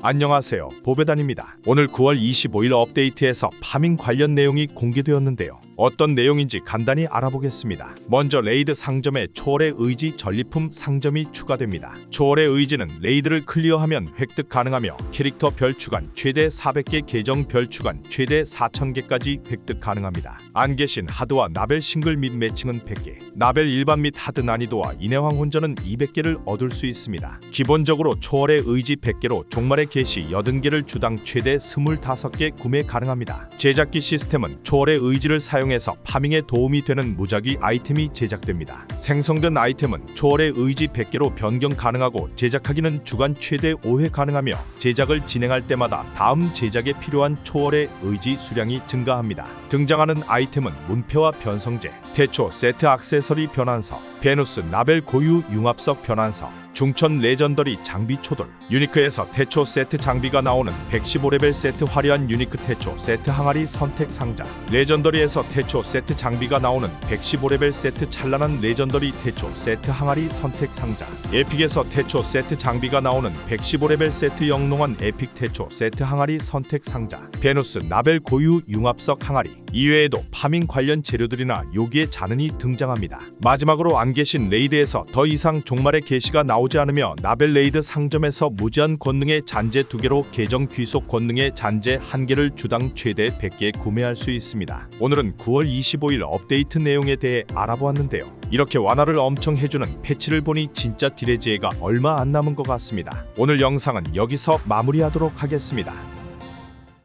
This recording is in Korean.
안녕하세요. 보배단입니다. 오늘 9월 25일 업데이트에서 파밍 관련 내용이 공개되었는데요. 어떤 내용인지 간단히 알아보겠습니다. 먼저 레이드 상점에 초월의 의지 전리품 상점이 추가됩니다. 초월의 의지는 레이드를 클리어하면 획득 가능하며 캐릭터 별 추간 최대 400개 계정 별 추간 최대 4000개까지 획득 가능합니다. 안 계신 하드와 나벨 싱글 및 매칭은 100개, 나벨 일반 및 하드 난이도와 인해왕 혼전은 200개를 얻을 수 있습니다. 기본적으로 초월의 의지 100개로 종말의 개시 80개를 주당 최대 25개 구매 가능합니다. 제작기 시스템은 초월의 의지를 사용 해서 파밍에 도움이 되는 무작위 아이템이 제작됩니다. 생성된 아이템은 초월의 의지 100개로 변경 가능하고 제작하기는 주간 최대 5회 가능하며 제작을 진행할 때마다 다음 제작에 필요한 초월의 의지 수량이 증가합니다. 등장하는 아이템은 문패와 변성제, 태초 세트 액세서리 변환서, 베누스 나벨 고유 융합석 변환서, 중천 레전더리 장비 초돌. 유니크에서 태초 세트 장비가 나오는 115레벨 세트 화려한 유니크 태초 세트 항아리 선택 상자. 레전더리에서 태초 세트 장비가 나오는 115레벨 세트 찬란한 레전더리 태초 세트 항아리 선택 상자. 에픽에서 태초 세트 장비가 나오는 115레벨 세트 영롱한 에픽 태초 세트 항아리 선택 상자. 베누스 나벨 고유 융합석 항아리. 이외에도 파밍 관련 재료들이나 요기의 잔은이 등장합니다. 마지막으로 안 계신 레이드에서 더 이상 종말의 게시가 나오지 않으며 나벨 레이드 상점에서 무제한 권능의 잔재 2개로 계정 귀속 권능의 잔재 1개를 주당 최대 100개 구매할 수 있습니다. 오늘은 9월 25일 업데이트 내용에 대해 알아보았는데요. 이렇게 완화를 엄청 해주는 패치를 보니 진짜 디레지에가 얼마 안 남은 것 같습니다. 오늘 영상은 여기서 마무리하도록 하겠습니다.